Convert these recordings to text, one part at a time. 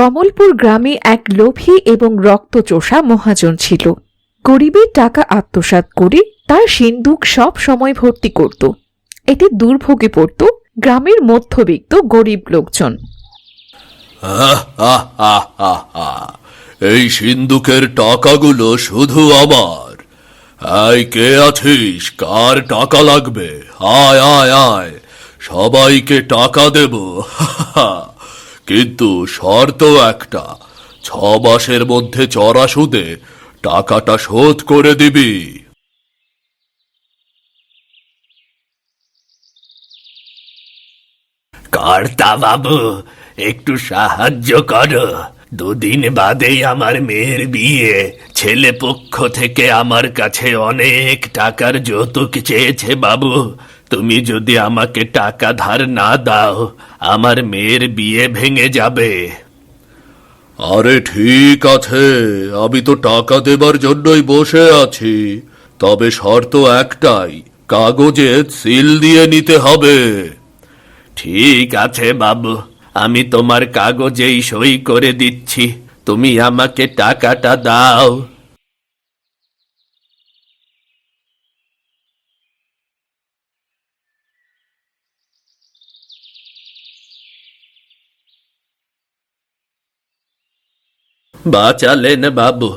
কমলপুর গ্রামে এক লোভী এবং রক্তচোষা মহাজন ছিল। গরিবের টাকা আত্মসাৎ করে তার সিন্ধুক সব সময় ভর্তি করত। এতে দুর্ভোগে পড়ত গ্রামের মধ্যবিত্ত গরিব লোকজন। এই সিন্ধুকের টাকাগুলো শুধু আমার। এই কে আছিস? কার টাকা লাগবে? আয় আয় আয়। সবাইকে টাকা দেব। কিন্তু শর্ত একটা। ছ মাসের মধ্যে চড়া সুদে টাকাটা শোধ করে দিবি। কর্তা বাবু একটু সাহায্য করো। দুদিন বাদেই আমার মেয়ের বিয়ে। ছেলে পক্ষ থেকে আমার কাছে অনেক টাকার যৌতুক চেয়েছে বাবু। তুমি যদি আমাকে টাকা ধার না দাও আমার মেয়ের বিয়ে ভেঙে যাবে। আরে ঠিক আছে আমি তো টাকা দেবার জন্যই বসে আছি তবে শর্ত একটাই কাগজে সিল দিয়ে নিতে হবে। ঠিক আছে বাবু আমি তোমার কাগজেই সই করে দিচ্ছি তুমি আমাকে টাকাটা দাও। বাঁচালেন বাবু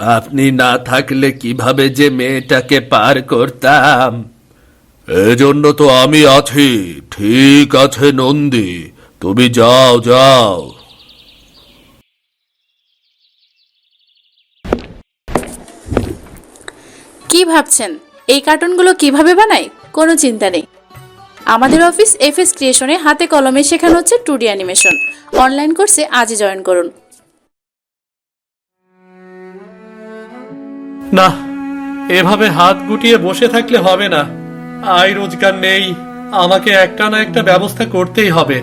আপনি না থাকলে কীভাবে যে মেয়েটাকে পার করতাম? এজন্য তো আমি আছি ঠিক আছে নন্দী তুমি যাও যাও। কি ভাবছেন? এই কার্টুনগুলো কীভাবে বানাই? কোনো চিন্তা নেই। আমাদের অফিস এফএস ক্রিয়েশনে হাতে কলমে শেখানো হচ্ছে টু ডি অ্যানিমেশন। অনলাইন কোর্সে আজই জয়েন করুন। না এভাবে হাত গুটিয়ে বসে থাকলে হবে না। আয় রোজগার নেই আমাকে একটা না একটা ব্যবস্থা করতেই হবে।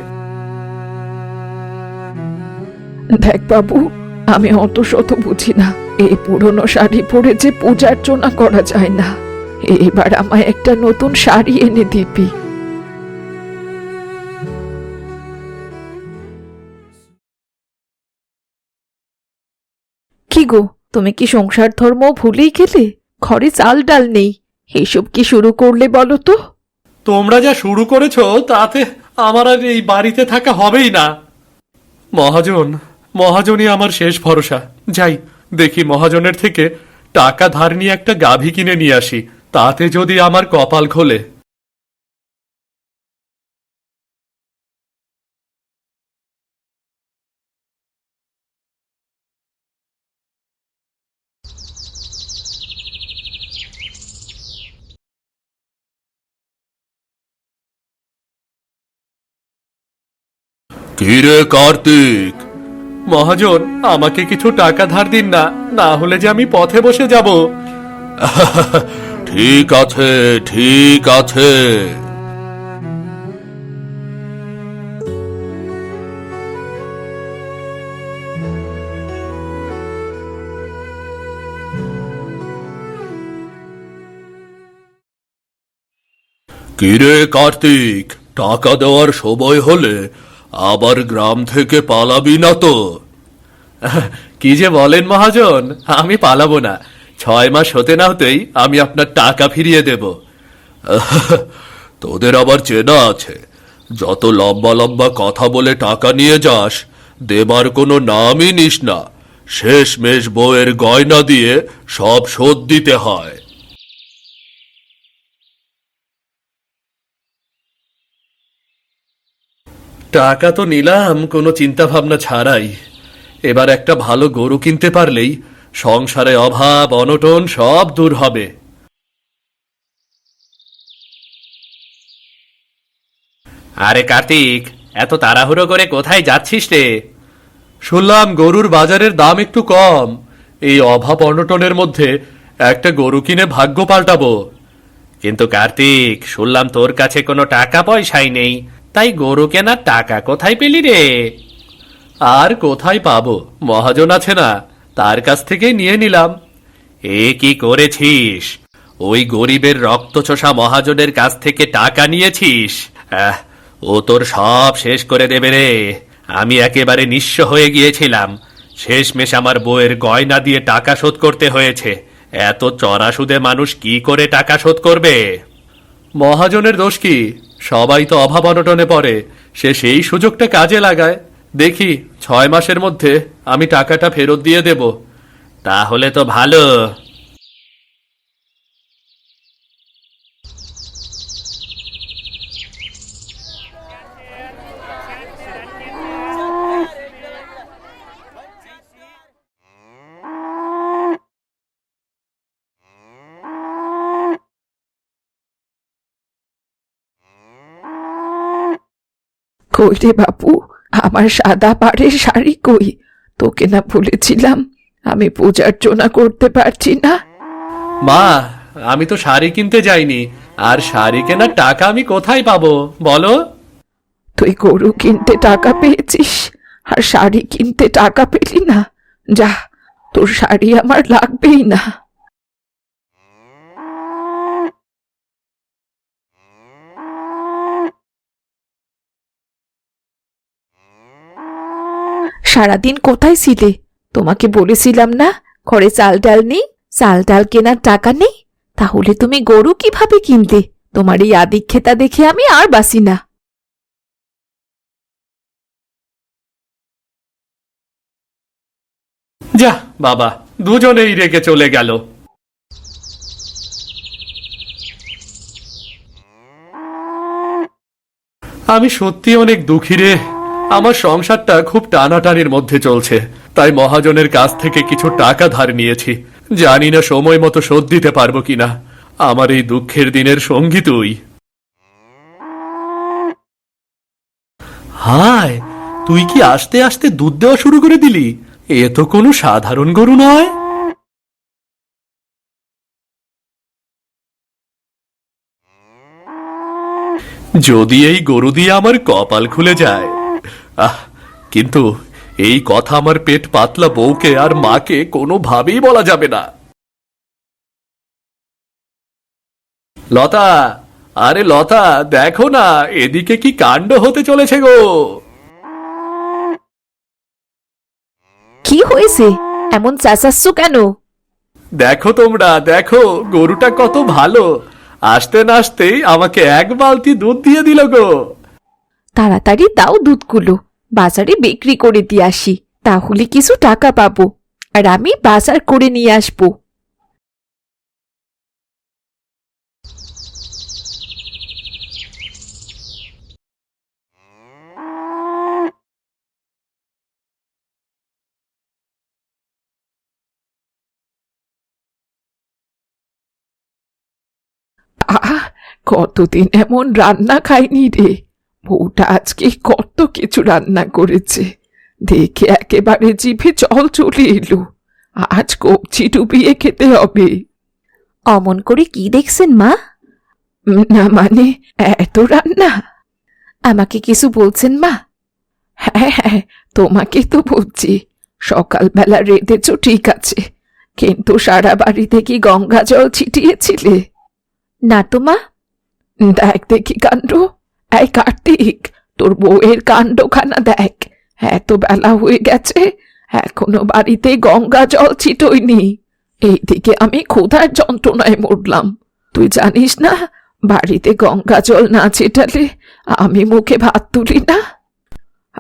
দেখ বাবু আমি অত শত বুঝি না। এই পুরনো শাড়ি পরে যে পূজার্চনা করা যায় না। এবার আমায় একটা নতুন শাড়ি এনে দিবি। কি গো? তুমি কি সংসার ধর্ম ভুলেই গেলে? ঘরে চাল ডাল নেই। এসব কি শুরু করলে বলো তো? তোমরা যা শুরু করেছ, তাতে আমার আর এই বাড়িতে থাকা হবেই না। মহাজন, মহাজনই আমার শেষ ভরসা। যাই, দেখি মহাজনের থেকে টাকা ধার নিয়ে একটা গাভী কিনে নিয়ে আসি। তাতে যদি আমার কপাল খোলে। কিরে কার্তিক। মহাজন আমাকে কিছু টাকা ধার দিন না না হলে যে আমি পথে বসে যাব। ঠিক আছে ঠিক আছে। কিরে কার্তিক টাকা দেওয়ার সময় হলে আবার গ্রাম থেকে পালাবি না তো। কি যে বলেন মহাজন, আমি পালাবো না। ছয় মাস হতে না হতেই আমি আপনার টাকা ফিরিয়ে দেব। তোদের আবার চেনা আছে। যত লম্বা লম্বা কথা বলে টাকা নিয়ে যাস, দেবার কোনো নামই নিস না। শেষ মেশ বউয়ের গয়না দিয়ে সব শোধ দিতে হয়। টাকা তো নিলাম কোনো চিন্তা ভাবনা ছাড়াই। এবার একটা ভালো গরু কিনতে পারলেই সংসারে অভাব অনটন সব দূর হবে। আরে কার্তিক এত তাড়াহুড়ো করে কোথায় যাচ্ছিস রে? শুনলাম গরুর বাজারের দাম একটু কম। এই অভাব অনটনের মধ্যে একটা গরু কিনে ভাগ্য পাল্টাবো। কিন্তু কার্তিক শুনলাম তোর কাছে কোনো টাকা পয়সাই নেই। তাই গরু কেনার টাকা কোথায় পেলি রে? আর কোথায় পাবো? মহাজন আছে না, তার কাছ থেকেই নিয়ে নিলাম। এ কি করেছিস? ওই গরিবের রক্তচোষা মহাজনের কাছ থেকে টাকা নিয়েছিস? ও তোর সব শেষ করে দেবে রে। আমি একেবারে নিঃস্ব হয়ে গিয়েছিলাম। শেষমেশ আমার বউয়ের গয়না দিয়ে টাকা শোধ করতে হয়েছে। এত চড়া সুদে মানুষ কি করে টাকা শোধ করবে? মহাজনের দোষ কি? সবাই তো অভাব অনটনে পড়ে। সে সেই সুযোগটা কাজে লাগায়। দেখি, ছয় মাসের মধ্যে আমি টাকাটা ফেরত দিয়ে দেব। তাহলে তো ভালো। কই রে বাপু আমার সাদা পাড়ের শাড়ি কই? তোকে না বলেছিলাম আমি পূজার্চনা করতে পারছি না। মা আমি তো শাড়ি কিনতে যাইনি আর শাড়ি কেনার টাকা আমি কোথায় পাবো? বলো। তুই গরু কিনতে টাকা পেয়েছিস আর শাড়ি কিনতে টাকা পেলি না। যা তোর শাড়ি আমার লাগবেই না। সারাদিন কোথায় ছিলে? তোমাকে বলেছিলাম না, ঘরে চাল ডাল নেই, চাল ডাল কেনার টাকা নেই? তাহলে তুমি গরু কীভাবে কিনতে? তোমার এই আদিক্ষেতা দেখে আমি আর বাসি না। যা, বাবা, দুজনেই রেগে চলে গেল। আমি সত্যি অনেক দুঃখী রে। আমার সংসারটা খুব টানাটানির মধ্যে চলছে। তাই মহাজনের কাছ থেকে কিছু টাকা ধার নিয়েছি। জানি না সময় মতো শোধ দিতে পারব কিনা। আমার এই দুঃখের দিনের সঙ্গী তুই। হায়, তুই কি আস্তে আস্তে দুধ দেওয়া শুরু করে দিলি? এ তো কোনো সাধারণ গরু নয়। যদি এই গরু দিয়ে আমার কপাল খুলে যায় আহ কিন্তু এই কথা আমার পেট পাতলা বউকে আর মাকে কোনোভাবেই বলা যাবে না। লতা আরে লতা দেখো না এদিকে কি কাণ্ড হতে চলেছে গো। কি হয়েছে? এমন চেঁচাচ্ছ কেন? দেখো তোমরা দেখো গরুটা কত ভালো। আসতে না আসতেই আমাকে এক বালতি দুধ দিয়ে দিল গো। তাড়াতাড়ি দাও দুধগুলো। বাজারে বিক্রি করে দিয়ে আসি, তাহলে কিছু টাকা পাবো, আর আমি বাজার করে নিয়ে আসব। আহ, কতদিন এমন রান্না খাইনি রে। বউটা আজকে কত কিছু রান্না করেছে। দেখে একেবারে জিভে জল চলে এলো। আজ কবজি ডুবিয়ে খেতে হবে। অমন করে কি দেখছেন মা? না মানে এত রান্না? আমাকে কিছু বলছেন মা? হ্যাঁ হ্যাঁ তোমাকে তো বলছি। সকালবেলা রেঁধেছ ঠিক আছে কিন্তু সারা বাড়িতে কি গঙ্গা জল ছিটিয়েছিলে? না তো মা। দেখ দেখি কাণ্ড। এই কার্তিক, তোর বউয়ের কাণ্ডখানা দেখ। এত বেলা হয়ে গেছে, এখনও বাড়িতে গঙ্গা জল ছিটইনি। এইদিকে আমি ক্ষুধার যন্ত্রণায় মরলাম। তুই জানিস না, বাড়িতে গঙ্গা জল না ছিটালে আমি মুখে ভাত তুলি না?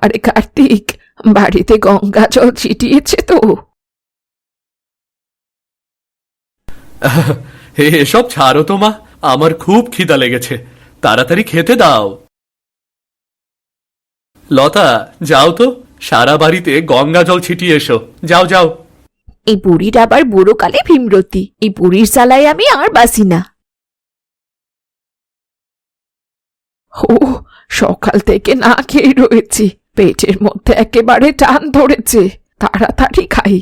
আরে কার্তিক, বাড়িতে গঙ্গা জল ছিটিয়েছে তো। হে, এসব ছাড়ো তো মা, আমার খুব খিদা লেগেছে। তাড়াতাড়ি খেতে দাও। লতা, যাও তো। সারা বাড়িতে গঙ্গা জল ছিটিয়ে এসো। যাও যাও। এই বুড়ির আবার বুড়ো কালে ভীমরতি। এই বুড়ির জ্বালায় আমি আর বাসি না। ও, সকাল থেকে না খেয়ে রয়েছি। পেটের মধ্যে একেবারে টান ধরেছে। তাড়াতাড়ি খাই।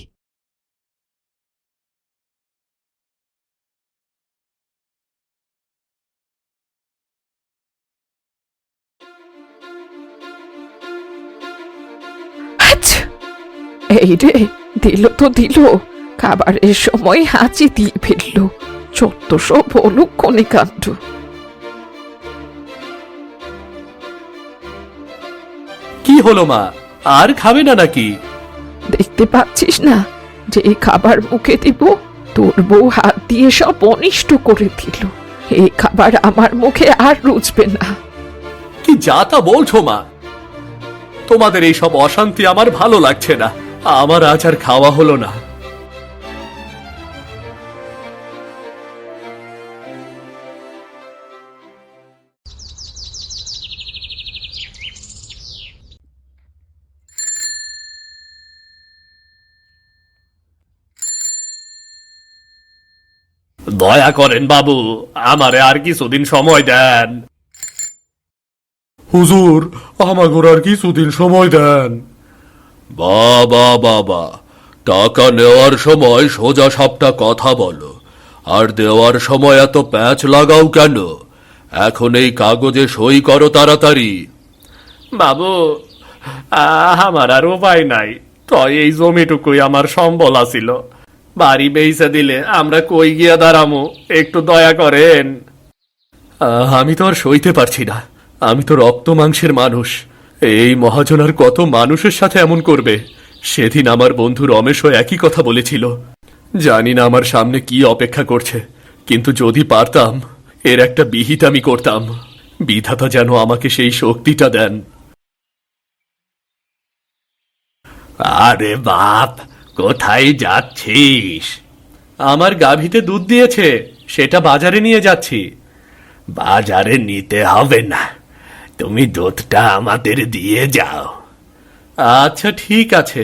এই রে দিল তো দিল খাবারের সময় হাঁচি দিয়ে ফেলল কাণ্ড কি হলো মা? আর খাবে না নাকি? দেখতে পাচ্ছিস না যে এই খাবার মুখে দিব তোর বউ হাত দিয়ে সব অনিষ্ট করে দিল। এই খাবার আমার মুখে আর রুচবে না। কি যা তা বলছো মা? তোমাদের এই সব অশান্তি আমার ভালো লাগছে না। আমার আজ আর খাওয়া হলো না। দয়া করেন বাবু, আমারে আর কিছুদিন সময় দেন। হুজুর, আমাগোর আর কিছুদিন সময় দেন। বাবা বাবা টাকা নেওয়ার সময় সোজা সাপটা কথা বলো। আর দেওয়ার সময় এত প্যাচ লাগাও কেন? এখন এই কাগজে সই করো তাড়াতাড়ি। বাবু আহ, আমার আর উপায় নাই। তয় এই জমিটুকুই আমার সম্বল আছিল। বাড়ি বেইসা দিলে আমরা কই গিয়া দাঁড়ামু? একটু দয়া করেন। আহ, আমি তো আর সইতে পারছি না। আমি তো রক্ত মাংসের মানুষ। এই মহাজনার কত মানুষের সাথে এমন করবে? সেদিন আমার বন্ধু রমেশও একই কথা বলেছিল। জানি না আমার সামনে কি অপেক্ষা করছে, কিন্তু যদি পারতাম, এর একটা বিহিত আমি করতাম। বিধাতা যেন আমাকে সেই শক্তিটা দেন। আরে বাপ, কোথায় যাচ্ছিস? আমার গাভীতে দুধ দিয়েছে, সেটা বাজারে নিয়ে যাচ্ছি। বাজারে নিতে হবে না। তুমি দুধটা আমাদের দিয়ে যাও। আচ্ছা ঠিক আছে।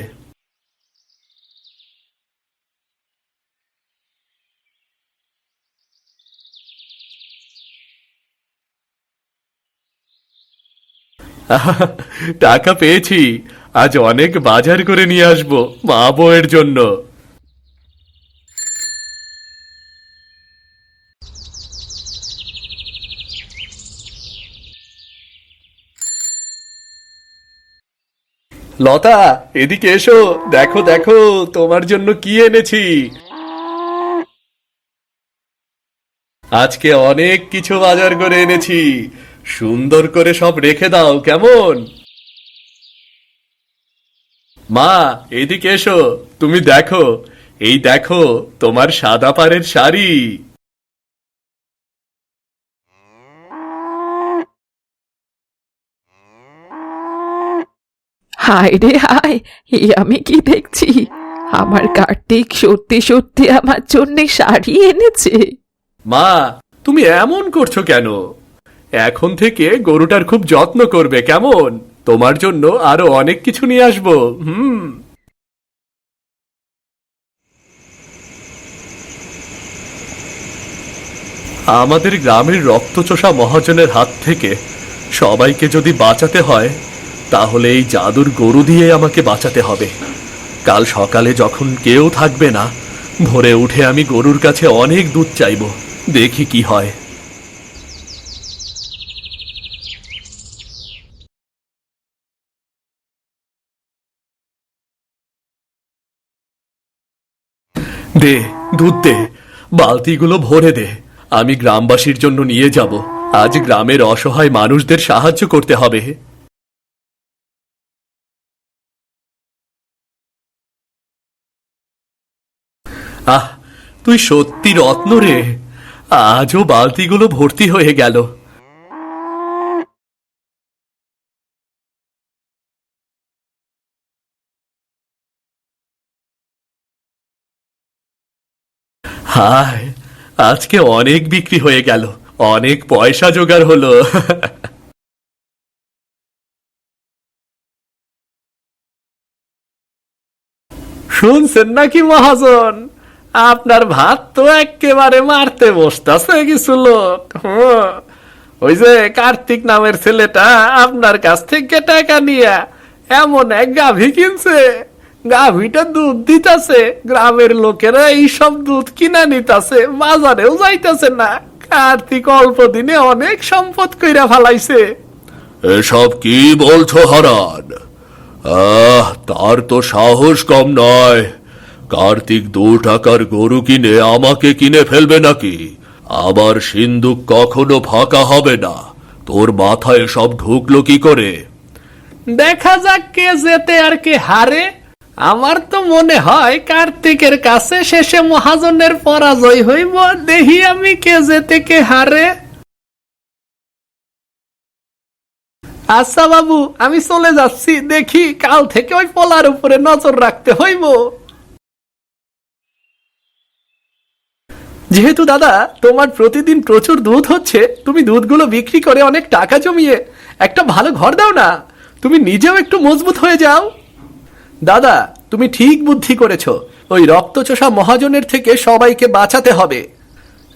টাকা পেয়েছি। আজ অনেক বাজার করে নিয়ে আসব মা বউয়ের জন্য। লতা, এদিকে এসো। দেখো দেখো, তোমার জন্য কি এনেছি? আজকে অনেক কিছু বাজার করে এনেছি। সুন্দর করে সব রেখে দাও, কেমন? মা, এদিকে এসো। তুমি দেখো, এই দেখো, তোমার সাদা পাড়ের শাড়ি। হায় রে হায় এ আমি কি দেখছি? আমার কার্তিক সত্যি সত্যি আমার জন্য শাড়ি এনেছে। মা, তুমি এমন করছ কেন? এখন থেকে গরুটার খুব যত্ন করবে, কেমন? তোমার জন্য আরও অনেক কিছু নিয়ে আসব, হুম। আমাদের গ্রামের রক্তচোষা মহাজনের হাত থেকে সবাইকে যদি বাঁচাতে হয় তাহলে এই জাদুর গরু দিয়ে আমাকে বাঁচাতে হবে। কাল সকালে যখন কেউ থাকবে না, ভোরে উঠে আমি গরুর কাছে অনেক দুধ চাইব। দেখি কি হয়। দে, দুধ দে। বালতিগুলো ভরে দে। আমি গ্রামবাসীর জন্য নিয়ে যাব। আজ গ্রামের অসহায় মানুষদের সাহায্য করতে হবে। আহ, তুই সত্যি রত্ন রে। আজও বালতিগুলো ভর্তি হয়ে গেল। হায়, আজকে অনেক বিক্রি হয়ে গেল। অনেক পয়সা জোগাড় হলো। শুনছেন নাকি মহাজন? আপনার ভাত তো একেবারে মারতে বসতাছে কিছু লোক। ওই যে কার্তিক নামের ছেলেটা আপনার কাছ থেকে টাকা নিয়ে এমন এক গাভী কিনছে। গাভীটা দুধ দিতাছে, গ্রামের লোকেরা এই সব দুধ কিনা নিতাছে, বাজারেও যাইতাছে না। কার্তিক অল্প দিনে অনেক সম্পদ কইরা ফালাইছে। এসব কি বলছো হারান? আহ, তার তো সাহস কম নয়। কার্তিক দু টাকার গরু কিনে আমাকে কিনে ফেলবে নাকি? আবার সিন্দুক কখনো ফাঁকা হবে না। তোর মাথায় সব ঢুকলো কি করে? দেখা যাক কে জেতে আর কে হারে। আমার তো মনে হয় কার্তিকের কাছে শেষে মহাজনের পরাজয় হইব। দেখি আমি কে জেতে কে হারে। আচ্ছা বাবু, আমি চলে যাচ্ছি। দেখি কাল থেকে ওই পলার উপরে নজর রাখতে হইব। যেহেতু দাদা, তোমার প্রতিদিন প্রচুর দুধ হচ্ছে, তুমি দুধগুলো বিক্রি করে অনেক টাকা জমিয়ে একটা ভালো ঘর দাও না। তুমি নিজেও একটু মজবুত হয়ে যাও। দাদা, তুমি ঠিক বুদ্ধি করেছ। ওই রক্তচোষা মহাজনের থেকে সবাইকে বাঁচাতে হবে।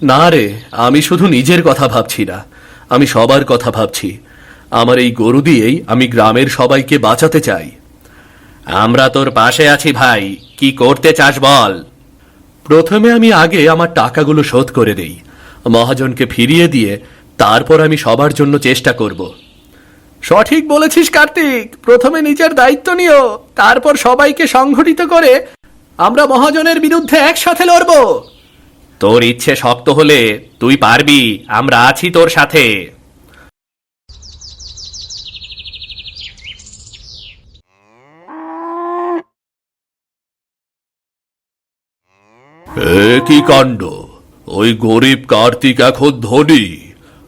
না রে, আমি শুধু নিজের কথা ভাবছি না। আমি সবার কথা ভাবছি। আমার এই গরু দিয়েই আমি গ্রামের সবাইকে বাঁচাতে চাই। আমরা তোর পাশে আছি ভাই। কি করতে চাস বল? প্রথমে আমি আগে আমার টাকাগুলো শোধ করে দেই। মহাজনকে ফিরিয়ে দিয়ে তারপর আমি সবার জন্য চেষ্টা করব। সঠিক বলেছিস কার্তিক। প্রথমে নিজের দায়িত্ব নিও, তারপর সবাইকে সংগঠিত করে আমরা মহাজনের বিরুদ্ধে একসাথে লড়ব। তোর ইচ্ছে শক্ত হলে তুই পারবি, আমরা আছি তোর সাথে। এ কি কাণ্ড? ওই গরিব কার্তিক এখন ধনী।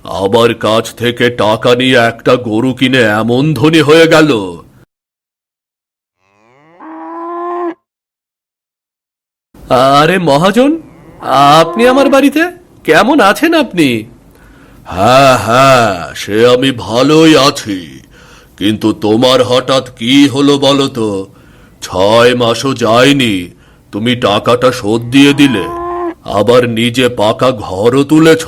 আমার কাছ থেকে টাকা নিয়ে একটা গরু কিনে এমন ধনী হয়ে গেল। আরে মহাজন, আপনি আমার বাড়িতে? কেমন আছেন আপনি? হ্যাঁ হ্যাঁ সে আমি ভালোই আছি। কিন্তু তোমার হঠাৎ কি হলো বলো তো? ছয় মাসও যায়নি। তুমি টাকাটা শোধ দিয়ে দিলে আবার নিজে পাকা ঘরও তুলেছ।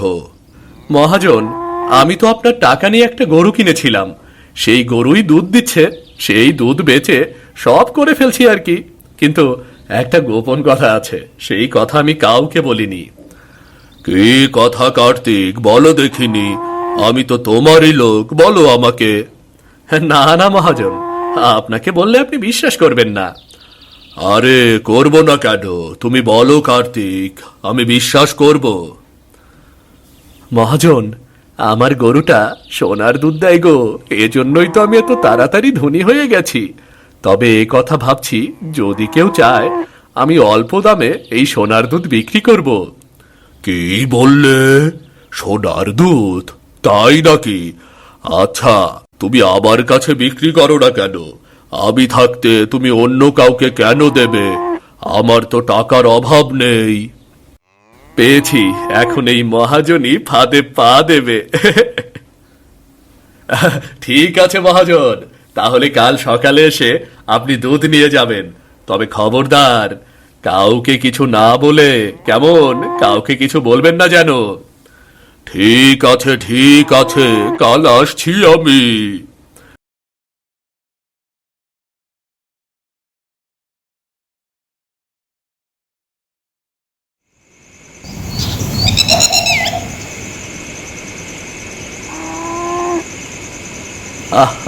মহাজন আমি তো আপনার টাকা নিয়ে একটা গরু কিনেছিলাম। সেই গরুই দুধ দিচ্ছে সেই দুধ বেচে সব করে ফেলছি আর কি। কিন্তু একটা গোপন কথা আছে সেই কথা আমি কাউকে বলিনি। কি কথা কার্তিক? বলো দেখিনি। আমি তো তোমারই লোক বলো আমাকে। না না মহাজন আপনাকে বললে আপনি বিশ্বাস করবেন না। আরে করব না কেন? তুমি বলো কার্তিক আমি বিশ্বাস করব। মহাজন আমার গরুটা সোনার দুধ দেয় গো। এজন্যই তো আমি এত তাড়াতাড়ি ধনী হয়ে গেছি। তবে এ কথা ভাবছি যদি কেউ চায় আমি অল্প দামে এই সোনার দুধ বিক্রি করব। কি বললে? সোনার দুধ? তাই নাকি? আচ্ছা তুমি আমার কাছে বিক্রি করো না কেন? আমি থাকতে তুমি অন্য কাউকে কেন দেবে? আমার তো টাকার অভাব নেই। পেয়েছি, এখন এই মহাজনই ফাঁদে পা দেবে। ঠিক আছে মহাজন, তাহলে কাল সকালে এসে আপনি দুধ নিয়ে যাবেন। তবে খবরদার, কাউকে কিছু না বলে, কেমন? কাউকে কিছু বলবেন না যেন। ঠিক আছে ঠিক আছে, কাল আসছি আমি।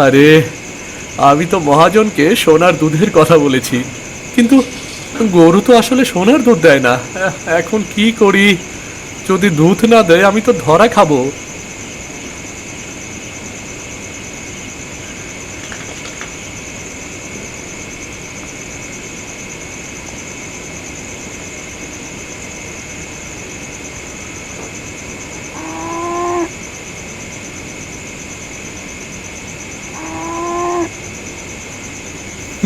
আরে আমি তো মহাজনকে সোনার দুধের কথা বলেছি, কিন্তু গরু তো আসলে সোনার দুধ দেয় না। এখন কি করি? যদি দুধ না দেয়, আমি তো ধরা খাব।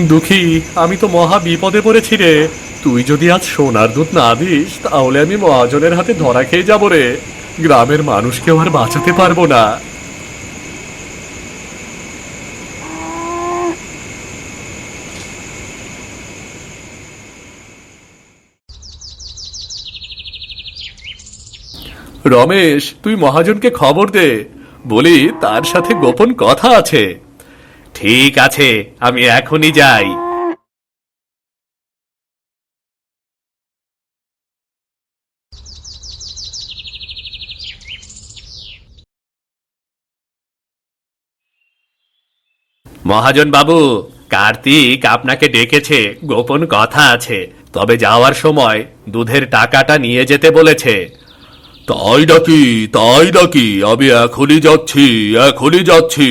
দুঃখী, আমি তো মহা বিপদে পড়েছি রে। তুই যদি আজ সোনার দুধ না দিস, তাহলে আমি মহাজনের হাতে ধরা খেয়ে যাব রে। গ্রামের মানুষকেও আর বাঁচাতে পারব না। রমেশ, তুই মহাজনকে খবর দে। বলি, তার সাথে গোপন কথা আছে। ঠিক আছে, আমি এখনই যাই। মহাজন বাবু, কার্তিক আপনাকে ডেকেছে, গোপন কথা আছে। তবে যাওয়ার সময় দুধের টাকাটা নিয়ে যেতে বলেছে। তাই নাকি তাই নাকি, আমি এখনই যাচ্ছি এখনই যাচ্ছি।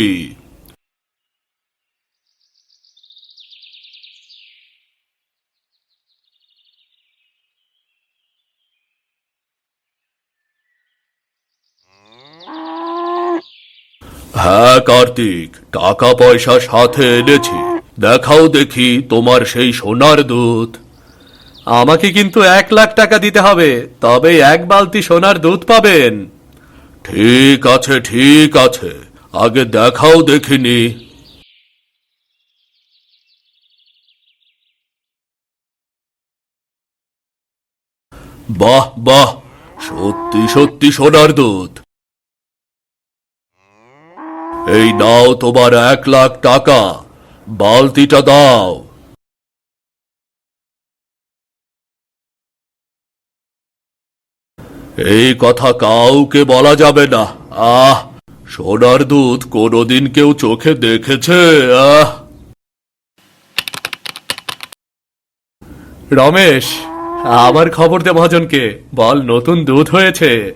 হ্যাঁ কার্তিক টাকা পয়সা সাথে এনেছি। দেখাও দেখি তোমার সেই সোনার দুধ। আমাকে কিন্তু এক লাখ টাকা দিতে হবে, তবে এক বালতি সোনার দুধ পাবেন। ঠিক আছে ঠিক আছে, আগে দেখাও দেখিনি। বাহ বাহ, সত্যি সত্যি সোনার দুধ। এই নাও তোমার এক লাখ টাকা। বালতিটা দাও। এই কথা কাউকে বলা যাবে না। আহ, সোনার দুধ কোনোদিন কেউ চোখে দেখেছে? আহ। রমেশ, আমার খবর দে মহাজনকে। বল, নতুন দুধ হয়েছে।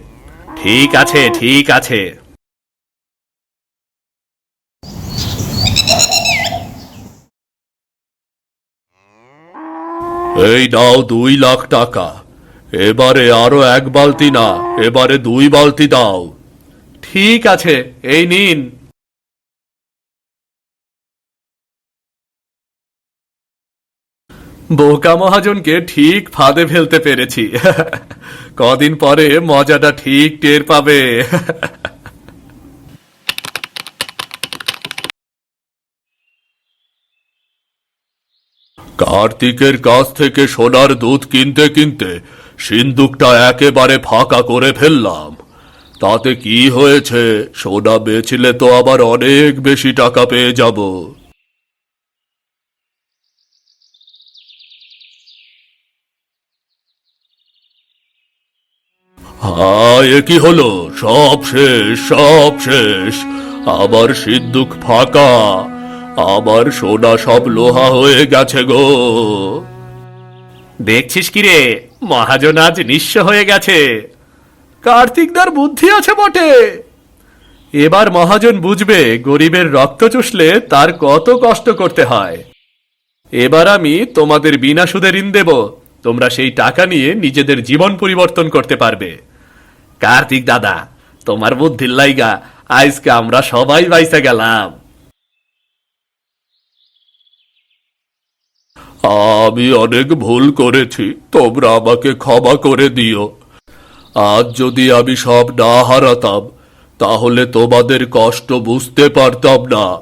ঠিক আছে ঠিক আছে। এই নাও দুই লাখ টাকা। এবারে আরও এক বালতি না, এবারে দুই বালতি দাও। ঠিক আছে, এই নিন। বোকা মহাজনকে ঠিক ফাঁদে ফেলতে পেরেছি। কদিন পরে মজাটা ঠিক টের পাবে। কার্তিকের কাছ থেকে সোনার দুধ কিনতে কিনতে সিন্দুকটা একেবারে ফাঁকা করে ফেললাম। তাতে কি হয়েছে সোনা বেচলে তো আবার অনেক বেশি টাকা পেয়ে যাব। হায় কি হলো? সব শেষ সব শেষ। আবার সিন্দুক ফাঁকা। আমার সোনা সব লোহা হয়ে গেছে গো। দেখছিস কি রে? মহাজন আজ নিঃস্ব হয়ে গেছে। কার্তিকদার বুদ্ধি আছে বটে। এবার মহাজন বুঝবে গরিবের রক্ত চুষলে তার কত কষ্ট করতে হয়। এবার আমি তোমাদের বিনা সুদে ঋণ দেব। তোমরা সেই টাকা নিয়ে নিজেদের জীবন পরিবর্তন করতে পারবে। কার্তিক দাদা, তোমার বুদ্ধির লাইগা, আজকে আমরা সবাই বাইসে গেলাম। আমি অনেক ভুল করেছি। তোমরা আমাকে ক্ষমা করে দিও। আজ যদি আমি সব না হারাতাম, তাহলে তোমাদের কষ্ট বুঝতে পারতাম না।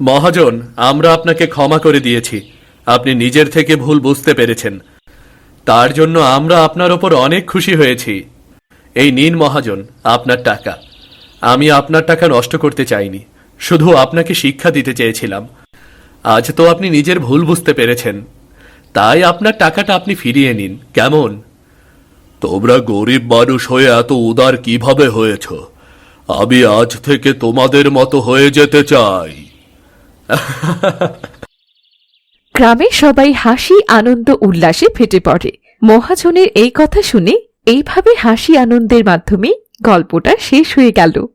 মহাজন, আমরা আপনাকে ক্ষমা করে দিয়েছি। আপনি নিজের থেকে ভুল বুঝতে পেরেছেন। তার জন্য আমরা আপনার ওপর অনেক খুশি হয়েছি। এই নিন মহাজন, আপনার টাকা। আমি আপনার টাকা নষ্ট করতে চাইনি। শুধু আপনাকে শিক্ষা দিতে চেয়েছিলাম। আজ তো আপনি নিজের ভুল বুঝতে পেরেছেন। তাই আপনার টাকাটা আপনি ফিরিয়ে নিন। কেমন? তোমরা গরিব মানুষ হয়ে এত উদার কীভাবে হয়েছ? আমি আজ থেকে তোমাদের মতো হয়ে যেতে চাই। গ্রামে সবাই হাসি, আনন্দ, উল্লাসে ফেটে পড়ে। মহাজনের এই কথা শুনে এইভাবে হাসি, আনন্দের মাধ্যমে গল্পটা শেষ হয়ে গেল।